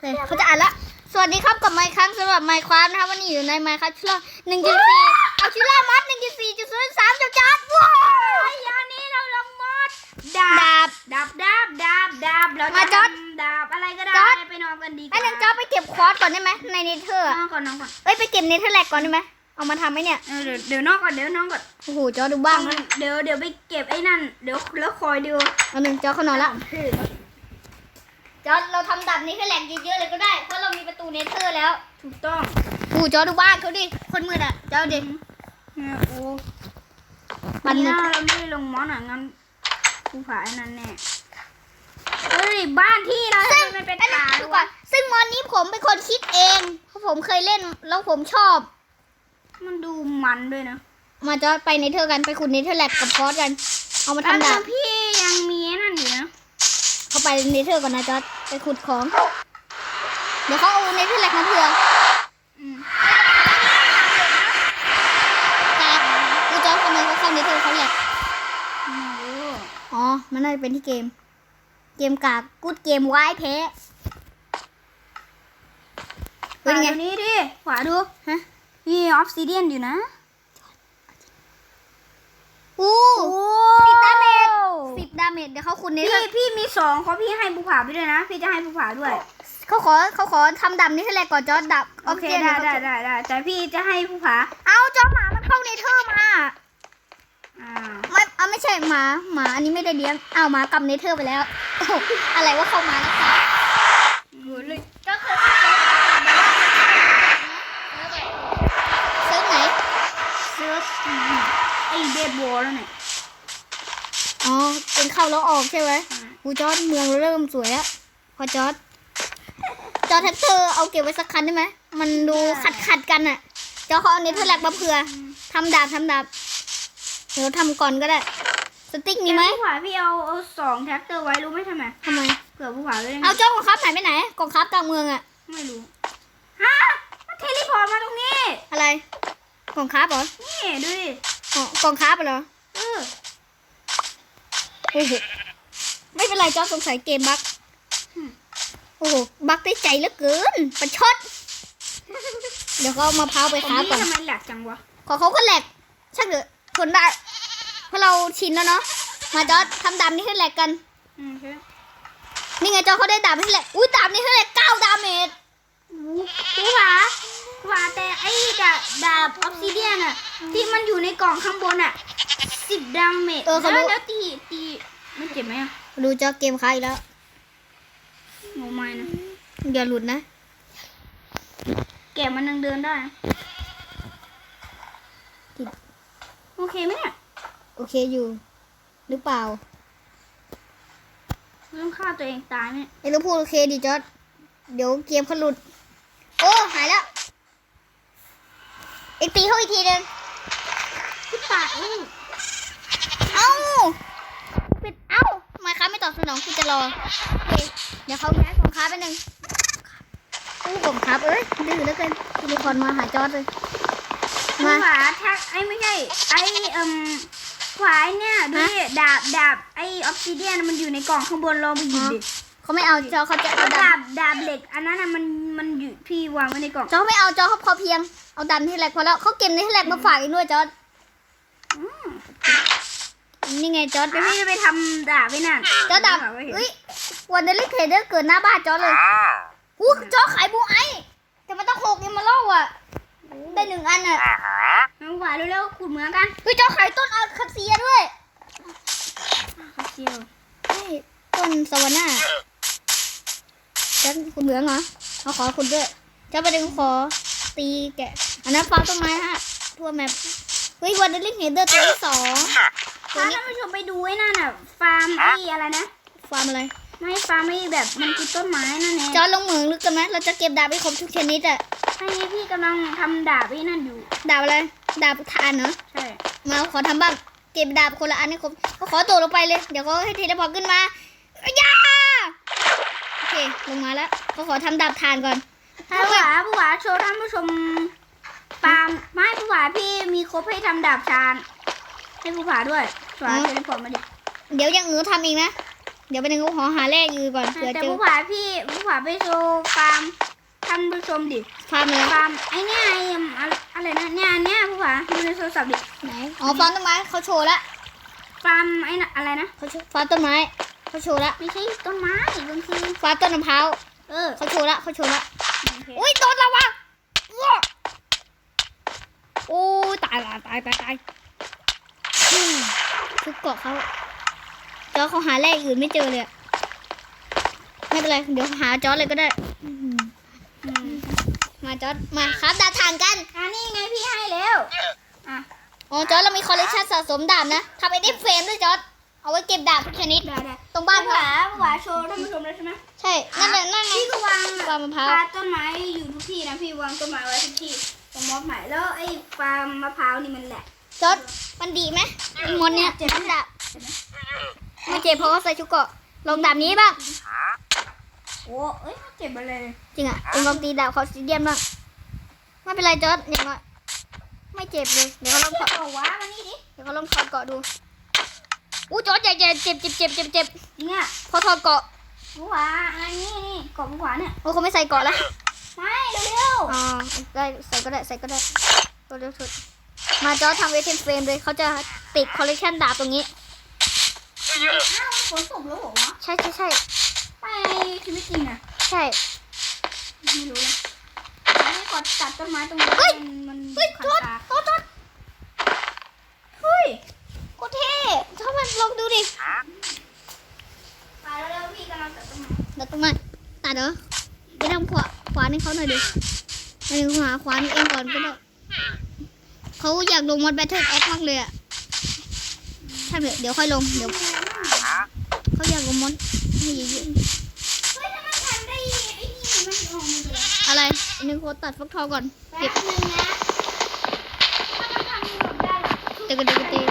เฮ้ยเขาจะอ่านละ สวัสดีครับกับไมค์ครั้งสำหรับไมค์ความนะครับวันนี้อยู่ในไมค์ครับชุล่าหนึ่งจุดสี่เอาชุล่ามัดหนึ่งจุดสี่จุดศูนย์สามจับจัดว้าวยานี้เราลงมอดดาดาบบดาบดาบดาบดาบเรามาจะจอดทำดาบอะไรก็ได้จอด ไปนอนกันดีกไอ้ว่าหนึ่งจ้าไปเก็บควอตก่อนได้ไหมในเนเธอร์นอนก่อนนอนก่อนเอ้ยไปเก็บเนเธอร์แลกก่อนได้ไหมเอามาทำไหมเนี่ยเออเดี๋ยวเดี๋ยวนอนก่อนเดี๋ยวนอนก่อนโอ้โหจอดูบ้างนะเดี๋ยวเดี๋ยวไปเก็บไอ้นั่นเดี๋ยวแล้วคอยดูเอาหนึ่งจอเขานอนละ จอเราทำดับเนเธอร์แลกเยอะๆเลยก็ได้ เพราะเรามีประตูเนเธอร์แล้ว ถูกต้องโอ้โหจอดูบ้านเขาดิ คนมืดอะจอเด็กเนี่ยโอ้มันนี่มืดนะเราไม่ได้ลงมอดอะงั้นกูผ่าไอ้นั่นแน่เฮ้ยบ้านที่เราซึ่งมันเป็นอันนี้ป่าดูด้วก่อยนซึ่งมอนนี้ผมเป็นคนคิดเอง เพราะผมเคยเล่นแล้วผมชอบ มันดูมันด้วยนะ มาจอดไปเนเธอร์กันไปขุดเนเธอร์แลกกับพอสกัน เอามาทำดาบแล้วพี่ยังมีไอ้นั่นอยู่นะ เข้าไปเนเธอร์ก่อนนะจอด ไปขุดของ เดี๋ยวเขาเอาเนเธอร์แลกมาเผื่ออืมแต่กูจอดทำไมเขาเข้าเนเธอร์เขาแหลกโอ้โหอ๋อ มันน่าจะเป็นที่เกม เกมกากกูดเกมไว้แพ้ขวาเป็นไงดูนี่ดิ ขวาดู ฮะ นี่ออฟซิเดียนอยู่นะ อู้โอ้สิบดาเมจ สิบดาเมจเดี๋ยวเขาขุดเนเธอพี่ร์พี่มีสองเขาพี่ให้ภูผาไปด้วยนะ พี่จะให้ภูผาด้วย เขาขอเขาขอทำดับเนเธอร์แลกก่อนจอดดับโอเคกซิได้จนได้ได้ได้แต่พี่จะให้ภูผา เอาจอหมามันเข้าเนเธอร์มาอ่าไม่เอาไม่ใช่หมาหมาอันนี้ไม่ได้เลี้ยงเอาหมากำเนเธอร์ไปแล้วโอ้โหอะไรว่าเข้ามาแล้วค่ะโหเลยก็คือเซิร์ฟไหนเซิร์ฟไอ้เบสบอลแล้วเนี่ย อ๋อ เป็นเข้าแล้วออกใช่ไหมอ่ากูจอดเมืองเริ่มสวยแล้ว พอจอดจอดแท็กเตอร์เอาเก็บไว้สักคันได้ไหม มันดูขัดขัดๆกันอะจอเขาเอาเนเธอร์แลกมาเผื่อทำดาบทำดาบ เดี๋ยวทำก่อนก็ได้ สติ๊กมีไหมภูผาพี่เอาเอาสองแท็กเตอร์ไว้รู้ไหมทำไมทำไม เผื่อภูผาเลยเอาเจ้ากองครับหายไปไหนกองครับกลางเมืองอะไม่รู้ ฮะมันเทเลพอร์ตมาตรงนี้ อะไรกองครับเหรอ นี่ดูดิอ๋อกองครับเหรอ เออโอ้โห ไม่เป็นไรจอสงสัยเกมบั๊กอืมโอ้โหบั๊กได้ใจเหลือเกินประชด เดี๋ยวเขาเอามะพร้าวไปผมค้านี่ก่อนทำไมแหลกจังวะ ขอเขาก็แหลกช่างเถอะทนได้เพราะเราชินแล้วเนาะมาจอทำดาบนี่ให้แหลกกันอืมใช่นี่ไงจอเขาได้ดาบให้แหลกอุ้ยดาบนี่ให้แหลกเก้าดาเมจ ภูผาภูผาแต่ไอ้ดาบดาบออฟซิเดียนอะที่มันอยู่ในกล่องข้างบนอะสิบดาเมจเออเขาแล้วรู้แล้วตีตีมันเจ็บไหมอะดูจอเกมค้าอีกแล้วงงไม่นะอย่าหลุดนะ แกะมันยังเดินได้นะผิด โอเคไหมเนี่ยโอเคอยู่ หรือเปล่าต้องฆ่าตัวเองตายไหมเนี่ย ไอ้ลูกพูดโอเคดิจอเดี๋ยวเกมเขาหลุด โอ้หายแล้ว อีกตีเขาอีกทีหนึงพี่ตายอื้อเอ้าปิดเอ้าทำไมครับไม่ตอบสนองคุณจะรอโอเคเดี๋ยวเขาย้ายของค้าไปหนึ่งอู้ผมครับเอ้ยดื้อเหลือเกินยูนิคอร์นมาหาจอร์ดเลยภูมาผาแท็กไอ้ไม่ใช่ไอ้เอิ่มขวายเนี่ยดูดิดาบดาบไอ้ออฟซิเดียนมันอยู่ในกล่องข้างบนเราไปหยิบดิเขาไม่เอาจอเขาจะเอาแล้วดัดานบดาบเหล็ก อันนั้นน่ะมันมันอยู่พี่วางไว้ในกล่องจอไม่เอาจอเขาพอเพียง เอาดันที่แหลกพอแล้วเขาเก็บในที่แหลกมาฝากอีกด้วยจอร์ดอืมนี่ไงจอร์ดเดี๋ยวพี่จะไปทำดาบไว้นั่นจอร์ดดับไว้เห็นเฮ้ยวันเดลิเทเดอร์เกิดหน้าบ้านจอร์ดเลยอู้จอร์ดขายบูไอแต่มันต้องโคกเอมเมอรัลด์อะได้หนึ่งอันอะน้องหวานเร็วๆขุดเหมือนกันเฮ้ยจอร์ดขายต้นอาคาเซียด้วยเชียวใช่ต้นสวรรค์น่ะจอร์ดคุณเหลืองเหรอเขาขอคุณด้วยจอร์ดประเด็นขอ ตีแกะอันนั้นฟาร์มต้นไม้ฮะทั่วแมปเฮ้ยวันเดลิเทเดอร์ตัวที่สองตัวถ้านี้ท่านผู้ชมไปดูไอ้นั่นน่ะฟาร์มไอ้อะไรนะ ฟาร์มอะไรไม่ฟาร์มไอ้แบบมันคือต้นไม้นั่นเองจอร์ดลงเหมืองลึกกันไหมเราจะเก็บดาบให้ครบทุกชนิดอะไอ้พี่กำลังทำดาบไอ้นั่นอยู่ ดาบอะไรดาบทานเนาะใช่ มาขอทำบ้างเก็บดาบคนละอันให้ครบเขาขอตัวลงไปเลยเดี๋ยวเขาให้เทเลพอร์ตขึ้นมาอย่าโอเคลงมาแล้วเขาขอทำดาบทานก่อน ถ้าหวาผู้หวา โชว์ท่านผู้ชมฟาร์มไม่ผู้หวาพี่มีครบให้ทำดาบชานให้ผู้ผาด้วยสวาอืมเทเลพอร์ตมาดิเดี๋ยวอยังอื่นทำเองนะเดี๋ยวไปหนึ่งกูขอหาแร่อยู่ก่อนเผื่อแต่เจอผู้ผาพี่ผู้ผาไปโชว์ฟาร์มท่านผู้ชมดิฟาร์มเลยฟาร์มไอ้เนี่ยไอ้อะไรอะไรนะเนี่ยอันเนี่ยผู้ผาดูในโทรศัพท์ดิไหนอ๋อฟาร์มต้นไม้เขาโชว์ละฟาร์มไอ้น่ะอะไรนะเขาโชว์ฟาร์มต้นไม้เขาโชว์ละไม่ใช่ต้นไม้มันคือฟาร์มต้นมะพร้าวเออเขาโชว์ละเขาโชว์ละโอเคอุ้ยโดนแล้ววะอ้วโอ้ยตายละตายตายตายอืมทุกเกาะเขาเจอเขาหาแร่อื่นไม่เจอเลยอะไม่เป็นไรเดี๋ยวหาจอร์จเลยก็ได้อืมอืมมาจอร์จมาครับดาบทางกันอันนี้ไงพี่ให้แล้วอะอ๋อจอร์จเรามีคอลเลคชันสะสมดาบนะทำไอ้นี่เฟรมด้วยจอร์จ เอาไว้เก็บดาบทุกชนิด ได้ได้ตรงบ้านผู้เขาผาผู้ผาโชว์ท่านผู้ชมแล้วใช่ไหมใช่ นั่นแหละนั่นไงพี่ก็วางวางมะพร้าว ปลต้นไม้อยู่ทุกที่นะพี่วางต้นไม้ไว้ทุกที่ตรงมอสใหม่แล้วไอ้ฟาร์มมะพร้าวนี่มันแหละจอร์จมันดีไหมมอนเนี่ยเจ็บไหมดาบไม่เจ็บเพราะว่าใส่ชุดเกราะลองดาบนี้บ้าง โอ้เอ้ยเจ็บอะไรเลยจริงอะเอ็งลองตีดาบคอสซิเดียนบ้างไม่เป็นไรจอร์ดอย่างน้อยไม่เจ็บเลย เดี๋ยวเขาลองถอดบอกว่ามานี่ดิ เดี๋ยวเขาลองถอดเกราะดู อู้จอร์ดใหญ่ใหญ่เจ็บเจ็บเจ็บเจ็บเจ็บจริงอะพอถอดเกราะผู้ผาอันนี้นี่กบผู้ผาเนี่ย โอ้เขาไม่ใส่เกราะแล้วไม่เร็วอ๋อได้ใส่ก็ได้ใส่ก็ได้ตัวเร็วสุด มาจอร์ดทำเวทเทนเฟรมเลยเขาจะติดคอลเลคชันดาบตรงนี้ ๆอ้าวฝนตกแล้วเหรอวะใช่ใช่ใช่ไปชีวิตจริงอะ ใช่ ไม่รู้เลยไม่กดตัดต้นไม้ตรงนี้เฮ้ยมันมันเฮ้ย ขั จ ด อร์ด ตา จอร์ดจอร์ดเฮ้ยโคตรเท่ชอบมันลองดูดิ ไปเร็วๆพี่กำลังตัดต้นไม้ เดี๋ยวตรงนั้นตัดเหรอไปทำขวาขวา ให้เขาหน่อยดิไปขวาขวานี่เองก่อนก็ได้เขาอยากลงมอดแบทเทิลแอคมากเลยอะถ้าเดี๋ยวเดี๋ยวค่อยลงเดี๋ยวเขาอยากลงมอดให้เยอะเฮ้ยถ้ามันทำได้ไอ้นี่มันออกมาเลยๆอะไรอันนี้โคตรตัดฟักทองก่อนแป๊เก็บบนึงนะถ้ามันทำแบบได้ล่ะเตะกันเตะกันเตะ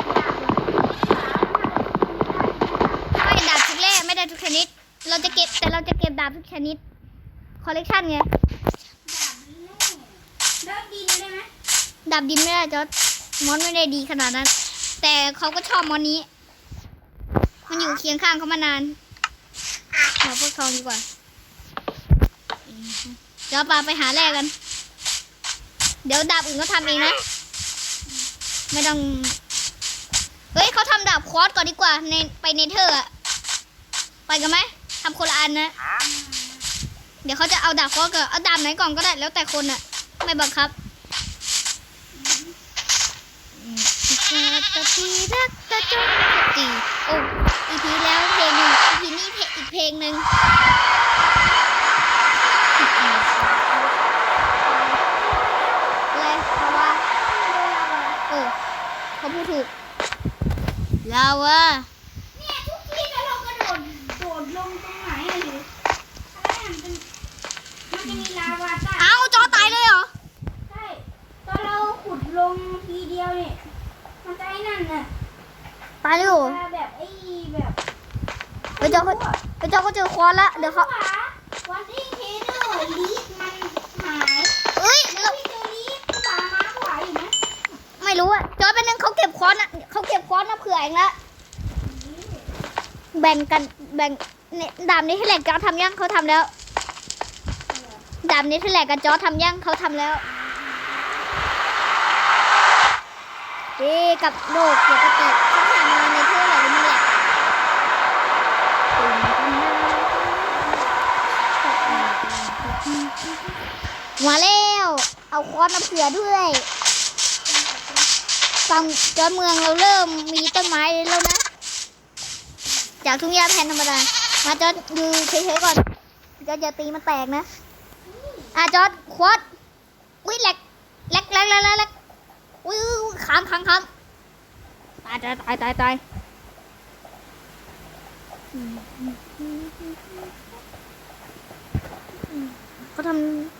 ไม่ดาบทุกเล่ไม่ได้ทุกชนิด เราจะเก็บแต่เราจะเก็บดาบทุกชนิด คอลเลกชันไงดาบนี้เลิกดินได้ไหมดาบดินไม่ได้จอร์ดมอนไม่ได้ดีขนาดนั้น แต่เขาก็ชอบมอนนี้ มันอยู่เคียงข้างเขามานานเอาพวกทองดีกว่าเดี๋ยวปาไปหาแร่กัน เดี๋ยวดาบอื่นเขาทำเองนะ ไม่ต้อง เฮ้ยเขาทำดาบควอตก่อนดีกว่าในไปเนเธอร์อะไปกันไหมทำคนละอันนะ เดี๋ยวเขาจะเอาดาบควอตกับเอาดาบไหนก่อนก็ได้แล้วแต่คนอะไม่บังคับตะปีรักตะจงตีโอ้อีพีแล้วเพลงหนึ่งอีพีนี้เพลงอีกเพลงหนึ่งเลยเพราะว่าเออเขาพูดถูกลาวะ เนี่ยทุกที่แล้วเรากระโดดโดดลงตรงไหนอะหรืออะไรอะมันเป็นมันจะมีลาวาใต้ เอาจอตายเลยเหรอ ใช่ตอนเราขุดลงทีเดียวเนี่ยมันจะไอ้นั่นน่ะตายเลยเหรอจะแบบไอ้แบบไปจอเขาไปจอเขาเจอควอนละเดี๋ยวเขาวันที่เทเดอร์ลีดมันหายเอ้ยแล้วพี่เจอลีดผู้ป่ามาผู้ป่าอยู่ไหมไม่รู้อะจอเป็นนึงเขาเก็บควอนอะเขาเก็บควอนมาเผื่อเองละแบ่งกันแบ่งเนี่ยดาบนี้ให้แหลกจอทำยังเขาทำแล้วดาบนี้ที่แหลกกับจอทำยังเขาทำแล้ว เอ๊กับโลกปกติเขาถามมาในเท่าไหร่นี่แหละมาแล้ว เอาค้อนมาเผื่อด้วยฝั่งจอเมืองเราเริ่มมีต้นไม้แล้วนะ จากทุ่งหญ้าแผ่นธรรมดา มาจอดอยู่เฉยๆก่อนจอดอย่าตีมันแตกนะ อะจอดควอดอุ้ยแหลกแหลกแหลกแหลก อุ้ยค้างค้างค้างตายตายตายตายตายเขาทำ